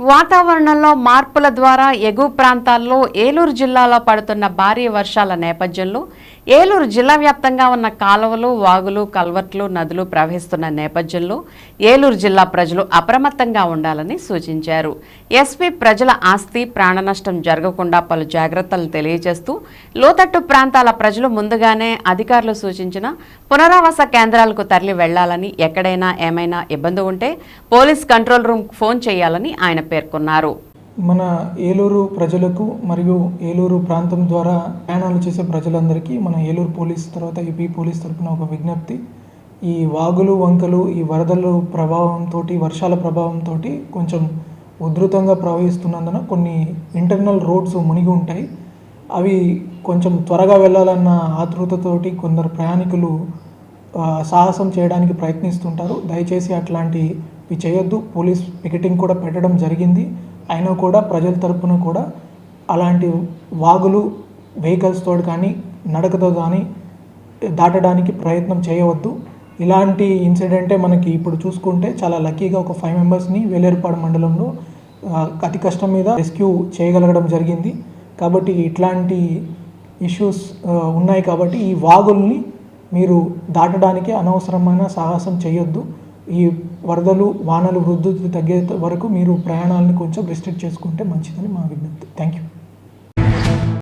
వాతావరణంలో మార్పుల ద్వారా ఎగువ ప్రాంతాల్లో ఏలూరు జిల్లాలో పడుతున్న భారీ వర్షాల నేపథ్యంలో ఏలూరు జిల్లా వ్యాప్తంగా ఉన్న కాలువలు వాగులు కల్వర్ట్లు నదులు ప్రవహిస్తున్న నేపథ్యంలో ఏలూరు జిల్లా ప్రజలు అప్రమత్తంగా ఉండాలని సూచించారు. ఎస్పీ ప్రజల ఆస్తి ప్రాణ నష్టం జరగకుండా పలు జాగ్రత్తలు తెలియజేస్తూ లోతట్టు ప్రాంతాల ప్రజలు ముందుగానే అధికారులు సూచించిన పునరావాస కేంద్రాలకు తరలి వెళ్ళాలని ఎక్కడైనా ఏమైనా ఇబ్బంది ఉంటే పోలీస్ కంట్రోల్ రూమ్ ఫోన్ చేయాలని ఆయన పేర్కొన్నారు. మన ఏలూరు ప్రజలకు మరియు ఏలూరు ప్రాంతం ద్వారా ప్రయాణాలు చేసే ప్రజలందరికీ మన ఏలూరు పోలీస్ తర్వాత ఏపీ పోలీస్ తరఫున ఒక విజ్ఞప్తి. ఈ వాగులు వంకలు ఈ వరదలు ప్రభావంతో వర్షాల ప్రభావంతో కొంచెం ఉధృతంగా ప్రవహిస్తున్నందున కొన్ని ఇంటర్నల్ రోడ్స్ మునిగి ఉంటాయి. అవి కొంచెం త్వరగా వెళ్ళాలన్న ఆతృతతోటి కొందరు ప్రయాణికులు సాహసం చేయడానికి ప్రయత్నిస్తుంటారు. దయచేసి అట్లాంటి ఇవి చేయొద్దు పోలీస్ పికెటింగ్ కూడా పెట్టడం జరిగింది. అయినా కూడా ప్రజల తరపున కూడా అలాంటి వాగులు వెహికల్స్తో కానీ నడకతో కానీ దాటడానికి ప్రయత్నం చేయవద్దు. ఇలాంటి ఇన్సిడెంటే మనకి ఇప్పుడు చూసుకుంటే చాలా లక్కీగా ఒక ఫైవ్ మెంబర్స్ని వేలేరుపాడు మండలంలో అతి కష్టం మీద రెస్క్యూ చేయగలగడం జరిగింది. కాబట్టి ఇట్లాంటి ఇష్యూస్ ఉన్నాయి కాబట్టి ఈ వాగుల్ని మీరు దాటడానికి అనవసరమైన సాహసం చేయొద్దు. ఈ వరదలు వానలు వృద్ధి తగ్గే వరకు మీరు ప్రయాణాలను కొంచెం రిస్ట్రిక్ట్ చేసుకుంటే మంచిదని మా విజ్ఞప్తి. Thank you